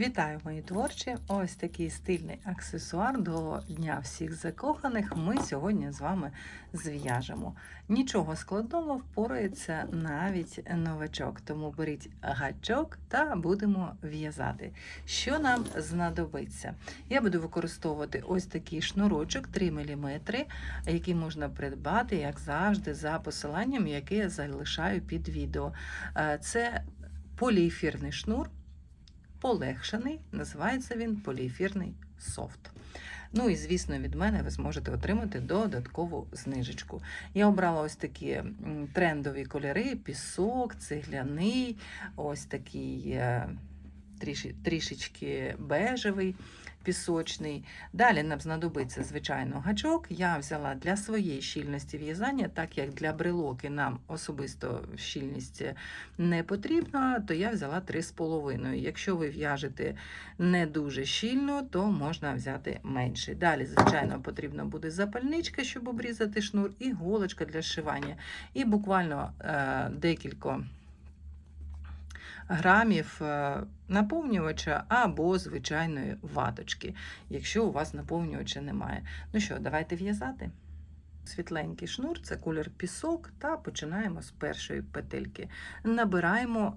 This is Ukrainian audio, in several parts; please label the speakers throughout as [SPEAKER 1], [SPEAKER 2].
[SPEAKER 1] Вітаю, мої творчі! Ось такий стильний аксесуар до Дня всіх закоханих. Ми сьогодні з вами зв'яжемо. Нічого складного впорається навіть новачок, тому беріть гачок та будемо в'язати. Що нам знадобиться? Я буду використовувати ось такий шнурочок 3 мм, який можна придбати, як завжди, за посиланням, яке я залишаю під відео. Е, Це поліефірний шнур полегшений, називається він поліефірний софт. Ну і, звісно, від мене ви зможете отримати додаткову знижечку. Я обрала ось такі трендові кольори: пісок, цегляний, ось такий е, трішечки бежевий. Пісочний. Далі нам знадобиться, звичайно, гачок. Я взяла для своєї щільності в'язання, так як для брелоки нам особисто щільність не потрібна, то я взяла 3,5. Якщо ви в'яжете не дуже щільно, то можна взяти менше. Далі, звичайно, потрібна буде запальничка, щоб обрізати шнур, і голочка для зшивання. І буквально е, декілька грамів е, наповнювача або звичайної ваточки, якщо у вас наповнювача немає. Ну що, давайте в'язати. Світленький шнур це колір пісок, та починаємо з першої петельки. Набираємо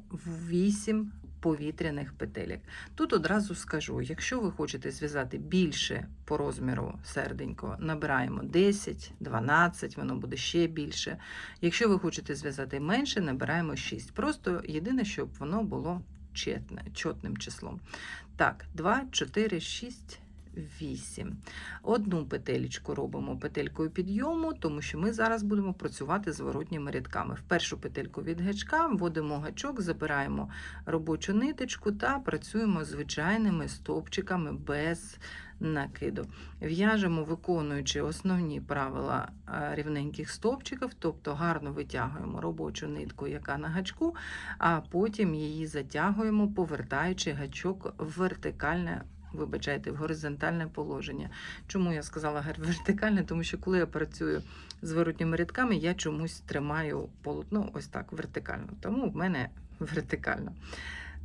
[SPEAKER 1] 8 повітряних петелек. Тут одразу скажу: якщо ви хочете зв'язати більше по розміру серденько, набираємо 10, 12, воно буде ще більше. Якщо ви хочете зв'язати менше, набираємо 6. Просто єдине, щоб воно було чітне, чотним числом. Так, 2, 4, 6. 8. Одну петелечку робимо петелькою підйому, тому що ми зараз будемо працювати з воротніми рядками. В першу петельку від гачка вводимо гачок, забираємо робочу ниточку та працюємо звичайними стовпчиками без накиду. В'яжемо, виконуючи основні правила е, рівненьких стовпчиків, тобто гарно витягуємо робочу нитку, яка на гачку, а потім її затягуємо, повертаючи гачок в вертикальне вибачайте, в горизонтальне положення. Чому я сказала вертикальне? Тому що коли я працюю з воротніми рядками, я чомусь тримаю полотно ось так вертикально. Тому в мене вертикально.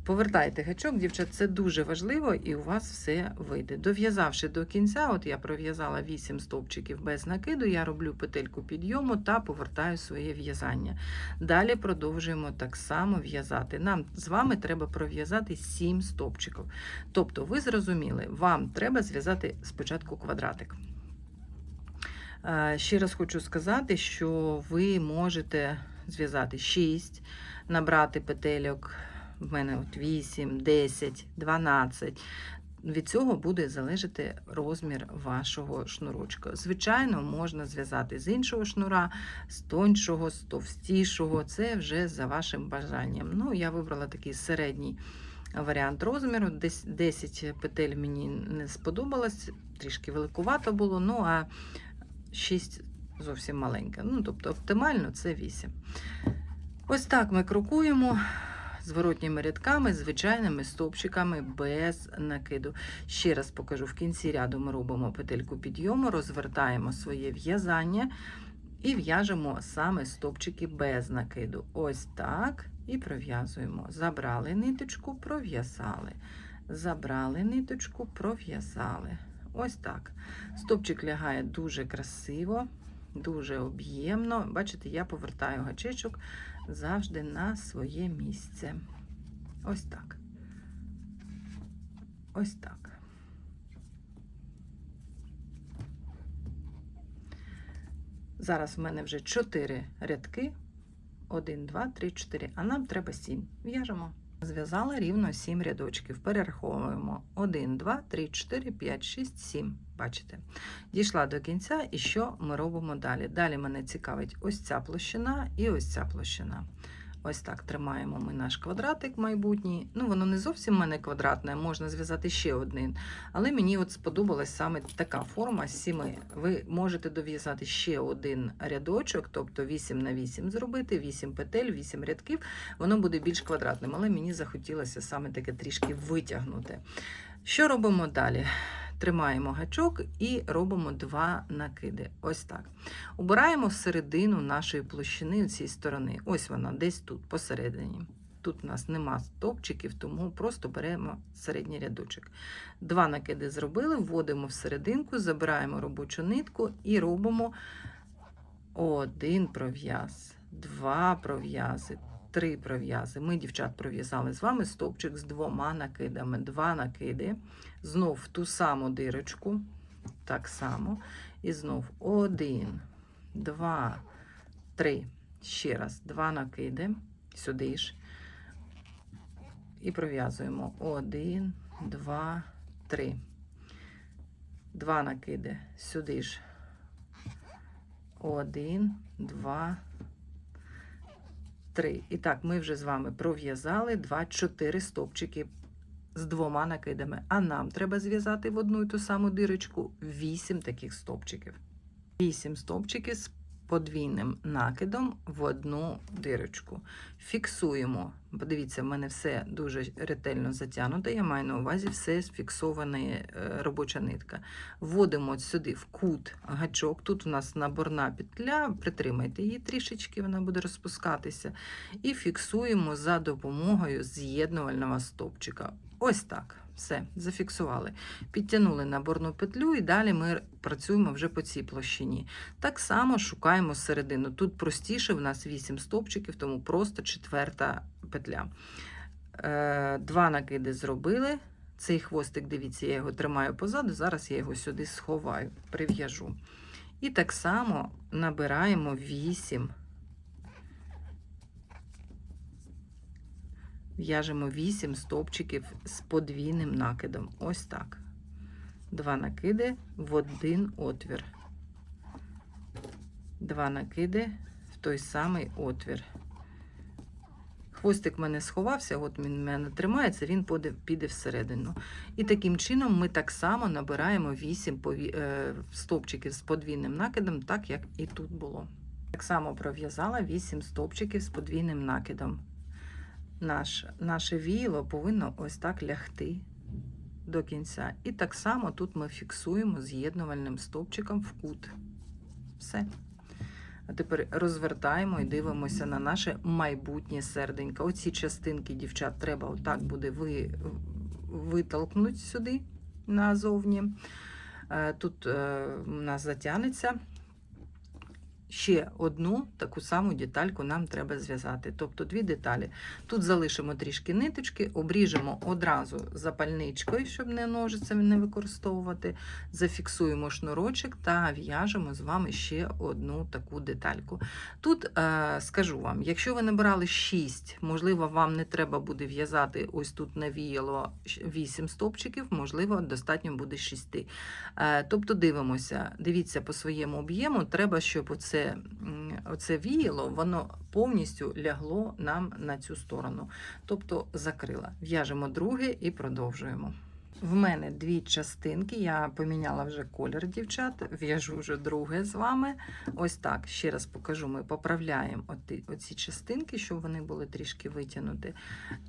[SPEAKER 1] Повертайте гачок, дівчат, це дуже важливо, і у вас все вийде. Дов'язавши до кінця, от я пров'язала 8 стовпчиків без накиду, я роблю петельку підйому та повертаю своє в'язання. Далі продовжуємо так само в'язати. Нам з вами треба пров'язати 7 стовпчиків. Тобто, ви зрозуміли, вам треба зв'язати спочатку квадратик. Е, Ще раз хочу сказати, що ви можете зв'язати 6, набрати петельок. В мене от 8, 10, 12. Від цього буде залежати розмір вашого шнурочка. Звичайно, можна зв'язати з іншого шнура, з тоншого, з товстішого. Це вже за вашим бажанням. Ну, я вибрала такий середній варіант розміру. Десь 10 петель мені не сподобалось, трішки великувато було. Ну, а 6 зовсім маленьке. Ну, тобто оптимально це 8. Ось так ми крокуємо зворотніми рядками, звичайними стовпчиками без накиду. Ще раз покажу: в кінці ряду ми робимо петельку підйому, розвертаємо своє в'язання і в'яжемо саме стовпчики без накиду. Ось так. І пров'язуємо. Забрали ниточку, пров'язали. Забрали ниточку, пров'язали. Ось так. Стопчик лягає дуже красиво, дуже об'ємно. Бачите, я повертаю гачечок завжди на своє місце. Ось так. Ось так. Зараз в мене вже 4 рядки. 1, 2, 3, 4. А нам треба 7. В'яжемо. Зв'язала рівно 7 рядочків. Перераховуємо 1, 2, 3, 4, 5, 6, 7. Бачите? Дійшла до кінця, і що ми робимо далі? Далі мене цікавить ось ця площина і ось ця площина. Ось так тримаємо ми наш квадратик майбутній. Ну, воно не зовсім в мене квадратне, можна зв'язати ще один. Але мені от сподобалась саме така форма з сіми. Ви можете дов'язати ще один рядочок, тобто 8 на 8 зробити, 8 петель, 8 рядків. Воно буде більш квадратним, але мені захотілося саме таке трішки витягнути. Що робимо далі? Тримаємо гачок і робимо два накиди. Ось так. Убираємо середину нашої площини цієї сторони. Ось вона, десь тут, посередині. Тут у нас нема стовпчиків, тому просто беремо середній рядочок. Два накиди зробили, вводимо в серединку, забираємо робочу нитку і робимо один пров'яз, два пров'язи, три пров'язи. Ми, дівчат, пров'язали з вами стовпчик з двома накидами. Два накиди, знов ту саму дирочку, так само. І знов один, два, три. Ще раз, два накиди, сюди ж. І пров'язуємо один, два, три. Два накиди сюди ж. Один, два, три. І так, ми вже з вами пров'язали два, чотири стовпчики з двома накидами. А нам треба зв'язати в одну і ту саму дирочку вісім таких стовпчиків. Вісім стовпчиків з подвійним накидом в одну дирочку. Фіксуємо. Подивіться, в мене все дуже ретельно затягнуто. Я маю на увазі все фіксована е, робоча нитка. Вводимо сюди в кут гачок. Тут у нас наборна петля, притримайте її трішечки, вона буде розпускатися. І фіксуємо за допомогою з'єднувального стовпчика. Ось так. Все, зафіксували. Підтягнули наборну петлю і далі ми працюємо вже по цій площині. Так само шукаємо середину. Тут простіше, в нас 8 стовпчиків, тому просто четверта петля. Е, Два накиди зробили. Цей хвостик, дивіться, я його тримаю позаду, зараз я його сюди сховаю, прив'яжу. І так само набираємо 8. В'яжемо 8 стовпчиків з подвійним накидом. Ось так. Два накиди в один отвір. Два накиди в той самий отвір. Хвостик в мене сховався, от він в мене тримається, він піде всередину. І таким чином ми так само набираємо 8 пові- е, стовпчиків з подвійним накидом, так як і тут було. Так само пров'язала 8 стовпчиків з подвійним накидом. Наш, наше віяло повинно ось так лягти до кінця. І так само тут ми фіксуємо з'єднувальним стовпчиком в кут. Все. А тепер розвертаємо і дивимося на наше майбутнє серденько. Оці частинки, дівчат, треба отак буде ви, витолкнути сюди назовні. Е, Тут е, у нас затягнеться. Ще одну таку саму детальку нам треба зв'язати. Тобто дві деталі. Тут залишимо трішки ниточки, обріжемо одразу запальничкою, щоб не ножицями не використовувати. Зафіксуємо шнурочок та в'яжемо з вами ще одну таку детальку. Тут е, скажу вам, якщо ви набрали 6, можливо, вам не треба буде в'язати ось тут навіяло 8 стовпчиків, можливо, достатньо буде 6. Е, тобто дивимося, дивіться по своєму об'єму, треба, щоб оце, м, оце віяло, воно повністю лягло нам на цю сторону. Тобто закрила. В'яжемо друге і продовжуємо. В мене дві частинки, я поміняла вже колір дівчат, в'яжу вже друге з вами. Ось так, ще раз покажу, ми поправляємо оці частинки, щоб вони були трішки витягнуті.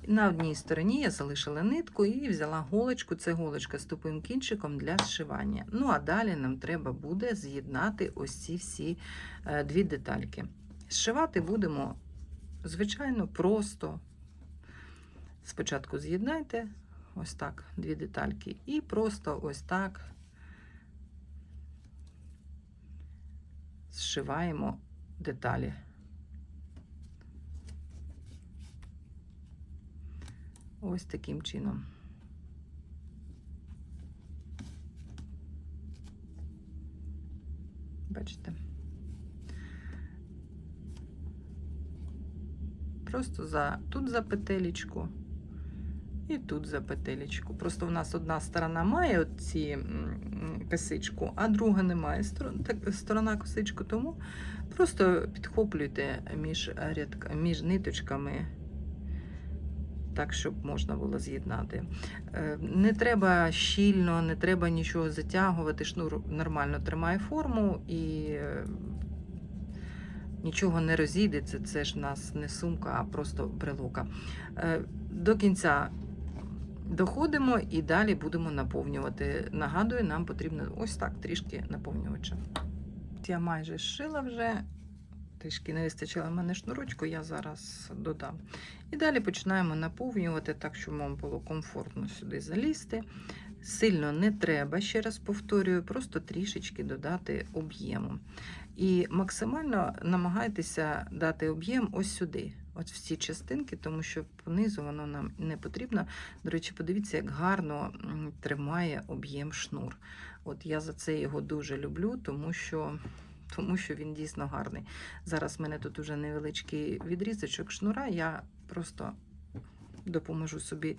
[SPEAKER 1] На одній стороні я залишила нитку і взяла голочку. Це голочка з тупим кінчиком для зшивання. Ну а далі нам треба буде з'єднати ось ці всі е, дві детальки. Зшивати будемо, звичайно, просто. Спочатку з'єднайте ось так дві детальки, і просто ось так зшиваємо деталі. Ось таким чином. Бачите? Просто за тут за петелечку і тут за петелечку. Просто в нас одна сторона має ці косичку, а друга не має сторона косичку, тому просто підхоплюйте між, рядка, між ниточками. Так, щоб можна було з'єднати. Е, Не треба щільно, не треба нічого затягувати. Шнур нормально тримає форму і е, нічого не розійдеться. Це ж в нас не сумка, а просто брелока. Е, До кінця доходимо і далі будемо наповнювати. Нагадую, нам потрібно ось так трішки наповнювача. Я майже зшила вже Трішки не вистачило в мене шнурочку, я зараз додам. І далі починаємо наповнювати так, щоб вам було комфортно сюди залізти. Сильно не треба, ще раз повторюю, просто трішечки додати об'єму. І максимально намагайтеся дати об'єм ось сюди, от в ці частинки, тому що понизу воно нам не потрібно. До речі, подивіться, як гарно тримає об'єм шнур. От я за це його дуже люблю, тому що, тому що він дійсно гарний. Зараз в мене тут уже невеличкий відрізочок шнура, я просто допоможу собі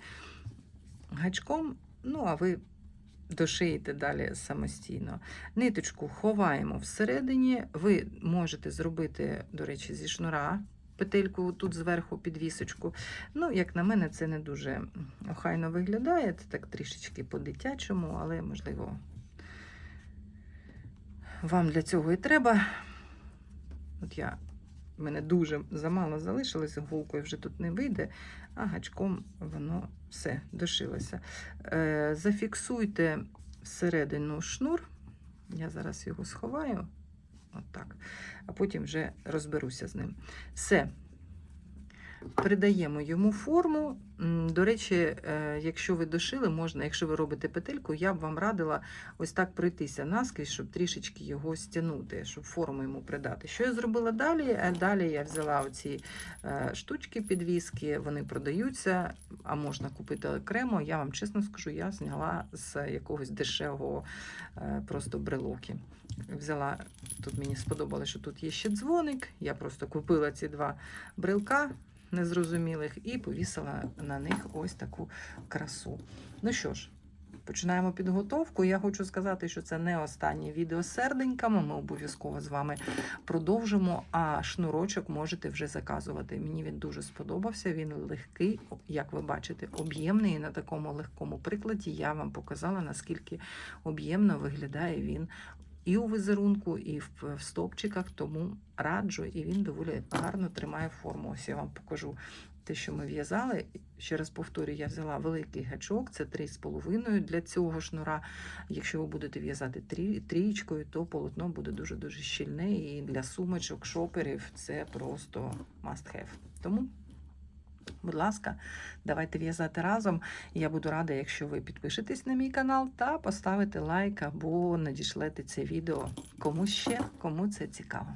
[SPEAKER 1] гачком, ну а ви дошиєте далі самостійно. Ниточку ховаємо всередині. Ви можете зробити, до речі, зі шнура петельку тут зверху підвісочку. Ну, як на мене, це не дуже охайно виглядає. Це так трішечки по-дитячому, але можливо. Вам для цього і треба. От я, мене дуже замало залишилось, голкою вже тут не вийде, а гачком воно все дошилося. Е, зафіксуйте всередину шнур. Я зараз його сховаю. Отак. А потім вже розберуся з ним. Все. Придаємо йому форму. До речі, е, якщо ви дошили, можна, якщо ви робите петельку, я б вам радила ось так пройтися наскрізь, щоб трішечки його стягнути, щоб форму йому придати. Що я зробила далі? Е, Далі я взяла оці е, штучки підвіски, вони продаються, а можна купити окремо. Я вам чесно скажу, я зняла з якогось дешевого просто брелоки. Взяла, тут мені сподобалося, що тут є ще дзвоник. Я просто купила ці два брелка незрозумілих і повісила на них ось таку красу. Ну що ж, починаємо підготовку. Я хочу сказати, що це не останнє відео з серденьками. Ми обов'язково з вами продовжимо. А шнурочок можете вже заказувати. Мені він дуже сподобався. Він легкий, як ви бачите, об'ємний. І на такому легкому прикладі я вам показала, наскільки об'ємно виглядає він і у візерунку, і в, стопчиках, тому раджу, і він доволі гарно тримає форму. Ось я вам покажу те, що ми в'язали. Ще раз повторюю, я взяла великий гачок, це 3,5 для цього шнура. Якщо ви будете в'язати трі- трієчкою, то полотно буде дуже-дуже щільне. І для сумочок, шоперів це просто must have. Тому. Будь ласка, давайте в'язати разом. Я буду рада, якщо ви підпишетесь на мій канал та поставите лайк або надішлете це відео комусь ще, кому це цікаво.